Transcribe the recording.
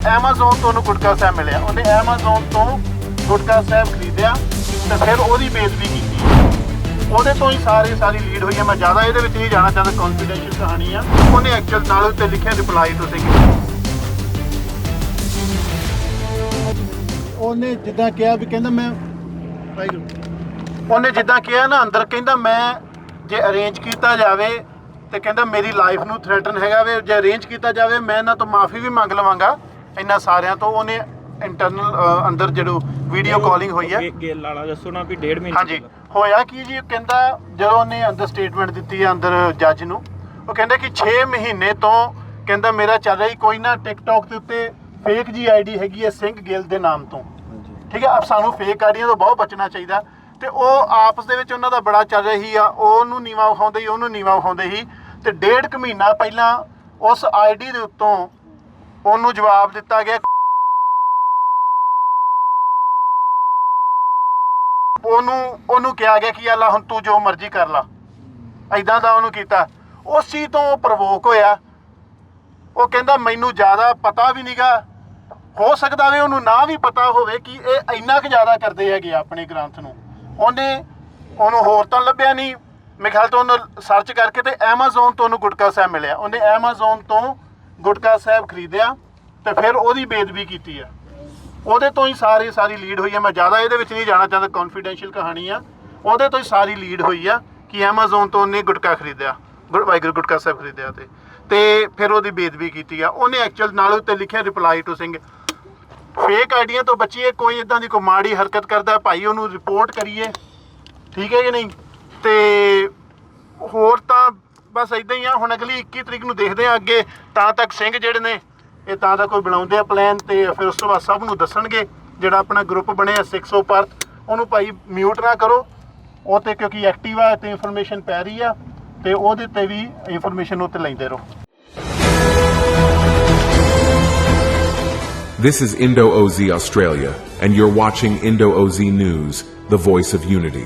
Amazon ਤੋਂ ਉਹਨੂੰ ਗੁਟਕਾ ਸਾਹਿਬ ਮਿਲਿਆ। ਉਹਨੇ Amazon ਤੋਂ ਗੁਟਕਾ ਸਾਹਿਬ ਖਰੀਦਿਆ ਤੇ ਫਿਰ ਉਹਦੀ ਬੇਇੱਜ਼ਤੀ ਕੀਤੀ। ਉਹਦੇ ਤੋਂ ਹੀ ਸਾਰੇ ਸਾਰੀ ਲੀਡ ਹੋਈ ਹੈ। ਮੈਂ ਜ਼ਿਆਦਾ ਇਹਦੇ ਵਿੱਚ ਨਹੀਂ ਜਾਣਾ ਚਾਹੁੰਦਾ ਕੌਨਫੀਡੈਂਸ਼ੀਅਲ ਕਹਾਣੀ ਆ। ਉਹਨੇ ਐਕਚੁਅਲ ਨਾਲ ਉੱਤੇ ਲਿਖਿਆ ਰਿਪਲਾਈ ਤੁਸੀਂ ਉਹਨੇ ਜਿੱਦਾਂ ਕਿਹਾ ਵੀ ਕਹਿੰਦਾ ਮੈਂ ਉਹਨੇ ਜਿੱਦਾਂ ਕਿਹਾ ਨਾ ਅੰਦਰ ਕਹਿੰਦਾ ਮੈਂ ਜੇ ਅਰੇਂਜ ਕੀਤਾ ਜਾਵੇ ਤੇ ਕਹਿੰਦਾ ਮੇਰੀ ਲਾਈਫ ਨੂੰ ਥ੍ਰੈਟਨ ਹੈਗਾ ਵੇ। ਜੇ ਅਰੇਂਜ ਕੀਤਾ ਜਾਵੇ ਮੈਂ ਇਹਨਾਂ ਤੋਂ ਮਾਫੀ ਵੀ ਮੰਗ ਲਵਾਂਗਾ। ਇਹਨਾਂ ਸਾਰਿਆਂ ਤੋਂ ਉਹਨੇ ਇੰਟਰਨਲ ਅੰਦਰ ਜਦੋਂ ਵੀਡੀਓ ਕਾਲਿੰਗ ਹੋਈ ਹੈ। ਗੇਲ ਵਾਲਾ ਦੱਸੋ ਨਾ ਵੀ ਡੇਢ ਮਹੀਨੇ ਹਾਂਜੀ ਹੋਇਆ ਕੀ ਜੀ? ਉਹ ਕਹਿੰਦਾ ਜਦੋਂ ਉਹਨੇ ਅੰਦਰ ਸਟੇਟਮੈਂਟ ਦਿੱਤੀ ਹੈ ਅੰਦਰ ਜੱਜ ਨੂੰ ਉਹ ਕਹਿੰਦਾ ਕਿ 6 ਮਹੀਨੇ ਤੋਂ ਕਹਿੰਦਾ ਮੇਰਾ ਚੱਲ ਰਹੀ ਕੋਈ ਨਾ ਟਿਕਟੌਕ ਦੇ ਉੱਤੇ ਫੇਕ ਜੀ ਆਈਡੀ ਹੈਗੀ ਹੈ ਸਿੰਘ ਗਿੱਲ ਦੇ ਨਾਮ ਤੋਂ। ਠੀਕ ਹੈ ਆਪ ਸਾਨੂੰ ਫੇਕ ਆਈਡੀਆਂ ਤੋਂ ਬਹੁਤ ਬਚਣਾ ਚਾਹੀਦਾ। ਤੇ ਉਹ ਆਪਸ ਦੇ ਵਿੱਚ ਉਹਨਾਂ ਦਾ ਬੜਾ ਚੱਲ ਰਹੀ ਆ ਉਹਨੂੰ ਨੀਵਾ ਵਿਖਾਉਂਦੇ ਸੀ ਉਹਨੂੰ ਨੀਵਾ ਵਿਖਾਉਂਦੇ ਸੀ। ਤੇ ਡੇਢ ਕੁ ਮਹੀਨਾ ਪਹਿਲਾਂ ਉਸ ਆਈਡੀ ਦੇ ਉੱਤੋਂ ਉਹਨੂੰ ਜਵਾਬ ਦਿੱਤਾ ਗਿਆ। ਉਹਨੂੰ ਉਹਨੂੰ ਕਿਹਾ ਗਿਆ ਕਿ ਅੱਲਾ ਹੁਣ ਤੂੰ ਜੋ ਮਰਜ਼ੀ ਕਰ ਲਾ। ਐਦਾਂ ਦਾ ਉਹਨੂੰ ਕੀਤਾ। ਉਸ ਚੀਜ਼ ਤੋਂ ਉਹ ਪ੍ਰਵੋਕ ਹੋਇਆ। ਉਹ ਕਹਿੰਦਾ, ਮੈਨੂੰ ਜ਼ਿਆਦਾ ਪਤਾ ਵੀ ਨਹੀਂਗਾ ਹੋ ਸਕਦਾ ਵੇ ਉਹਨੂੰ ਨਾ ਵੀ ਪਤਾ ਹੋਵੇ ਕਿ ਇਹ ਇੰਨਾ ਕੁ ਜ਼ਿਆਦਾ ਕਰਦੇ ਹੈਗੇ ਆ ਆਪਣੇ ਗ੍ਰੰਥ ਨੂੰ। ਉਹਨੇ, ਉਹਨੂੰ ਹੋਰ ਤਾਂ ਲੱਭਿਆ ਨਹੀਂ ਮੇਰੇ ਖਿਆਲ ਤੋਂ ਉਹਨੂੰ ਸਰਚ ਕਰਕੇ ਤੇ Amazon ਤੋਂ ਉਹਨੂੰ ਗੁਟਕਾ ਸਾਹਿਬ ਮਿਲਿਆ। ਉਹਨੇ Amazon ਤੋਂ ਗੁਟਕਾ ਸਾਹਿਬ ਖਰੀਦਿਆ ਤੇ ਫਿਰ ਉਹਦੀ ਬੇਦਬੀ ਕੀਤੀ ਆ। ਉਹਦੇ ਤੋਂ ਹੀ ਸਾਰੀ ਸਾਰੀ ਲੀਡ ਹੋਈ ਆ। ਮੈਂ ਜ਼ਿਆਦਾ ਇਹਦੇ ਵਿੱਚ ਨਹੀਂ ਜਾਣਾ ਚਾਹੁੰਦਾ ਕੌਨਫੀਡੈਂਸ਼ੀਅਲ ਕਹਾਣੀ ਆ। ਉਹਦੇ ਤੋਂ ਹੀ ਸਾਰੀ ਲੀਡ ਹੋਈ ਆ ਕਿ Amazon ਤੋਂ ਉਹਨੇ ਗੁਟਕਾ ਖਰੀਦਿਆ। ਗੁਰ ਵਾਹਿਗੁਰੂ ਗੁਟਕਾ ਸਾਹਿਬ ਖਰੀਦਿਆ ਤੇ। ਤੇ ਫਿਰ ਉਹਦੀ ਬੇਦਬੀ ਕੀਤੀ ਆ। ਉਹਨੇ ਐਕਚੁਅਲ ਨਾਲ ਉੱਤੇ ਲਿਖਿਆ ਰਿਪਲਾਈ ਟੂ ਸਿੰਘ। ਫੇਕ ਆਈਡੀਆਂ ਤੋਂ ਬਚੀਏ, ਕੋਈ ਇਦਾਂ ਦੀ ਕੋਈ ਮਾੜੀ ਹਰਕਤ ਕਰਦਾ ਭਾਈ ਉਹਨੂੰ ਰਿਪੋਰਟ ਕਰੀਏ। ਠੀਕ ਹੈ ਕਿ ਨਹੀਂ? ਤੇ ਹੋਰ ਤਾਂ ਬਸ ਇਦਾਂ ਹੀ ਆ ਹੁਣ ਅਗਲੀ 21 ਤਰੀਕ ਨੂੰ ਦੇਖਦੇ ਆ ਅੱਗੇ ਤਾਂ ਤੱਕ ਸਿੰਘ ਜਿਹੜੇ ਨੇ ਇਹ ਤਾਂ ਦਾ ਕੋਈ ਬਣਾਉਂਦੇ ਆ ਪਲਾਨ ਤੇ ਫਿਰ ਉਸ ਤੋਂ ਬਾਅਦ ਸਭ ਨੂੰ ਦੱਸਣਗੇ ਜਿਹੜਾ ਆਪਣਾ ਗਰੁੱਪ ਬਣਿਆ 600 ਪਰਤ ਉਹਨੂੰ ਭਾਈ ਮਿਊਟ ਨਾ ਕਰੋ ਉਹ ਤੇ ਕਿਉਂਕਿ ਐਕਟਿਵ ਆ ਤੇ ਇਨਫੋਰਮੇਸ਼ਨ ਪੈ ਰਹੀ ਆ ਤੇ ਉਹਦੇ ਤੇ ਵੀ ਇਨਫੋਰਮੇਸ਼ਨ ਉੱਤੇ ਲੈਂਦੇ ਰਹੋ This is Indo OZ Australia, and you're watching Indo OZ News, the voice of unity.